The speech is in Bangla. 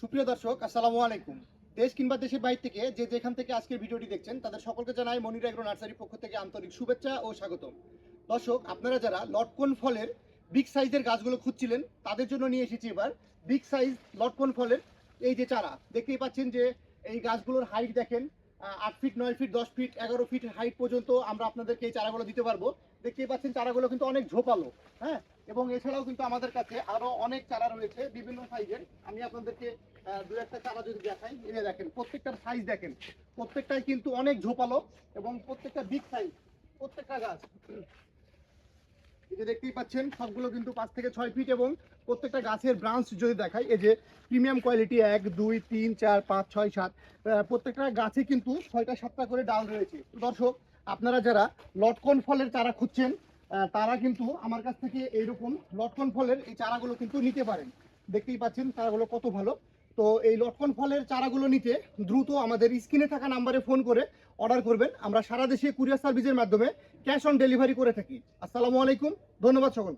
সুপ্রিয় দর্শক, আসসালামু আলাইকুম। দেশ কিংবা দেশের বাইর থেকে যে যেখান থেকে আজকের ভিডিওটি দেখছেন, তাদের সকলকে জানাই মনির এগ্রো নার্সারির পক্ষ থেকে আন্তরিক শুভেচ্ছা ও স্বাগতম। দর্শক, আপনারা যারা লটকন ফলের বিগ সাইজের গাছগুলো খুঁজছিলেন, তাদের জন্য নিয়ে এসেছি এবার বিগ সাইজ লটকন ফলের এই যে চারা। দেখতেই পাচ্ছেন যে এই গাছগুলোর হাইট দেখেন আট ফিট নয় ফিট দশ ফিট এগারো ফিট হাইট পর্যন্ত আমরা আপনাদেরকে এই চারাগুলো দিতে পারব। দেখতেই পাচ্ছেন, চারাগুলো কিন্তু অনেক ঝোপালো হ্যাঁ? এবং এছাড়াও কিন্তু আমাদের কাছে আরও অনেক চারা রয়েছে, বিভিন্ন সাইজের আমি আপনাদেরকে দু একটা চারা যদি দেখাই এনে দেখেন, প্রত্যেকটার সাইজ দেখেন। প্রত্যেকটাই কিন্তু অনেক ঝোপালো এবং প্রত্যেকটা বিগ সাইজ প্রত্যেকটা গাছ। এই যে দেখতেই পাচ্ছেন, সবগুলো কিন্তু পাঁচ থেকে ছয় ফিট এবং প্রত্যেকটা গাছের ব্রাঞ্চ যদি দেখাই, এই যে প্রিমিয়াম কোয়ালিটি এক, দুই, তিন, চার, পাঁচ, ছয়, সাত প্রত্যেকটা গাছে কিন্তু ছয়টা, সাতটা করে ডাল রয়েছে। দর্শক, আপনারা যারা লটকন ফলের চারা খুঁজছেন তারা কিন্তু আমার কাছ থেকে এইরকম লটকন ফলের এই চারাগুলো কিন্তু নিতে পারেন। দেখতেই পাচ্ছেন, চারাগুলো কত ভালো। তো এই লটকন ফলের চারাগুলো নিতে দ্রুত আমাদের স্ক্রিনে থাকা নাম্বারে ফোন করে অর্ডার করবেন। আমরা সারা দেশে কুরিয়ার সার্ভিসের মাধ্যমে ক্যাশ অন ডেলিভারি করে থাকি। আসসালামু আলাইকুম। ধন্যবাদ সকল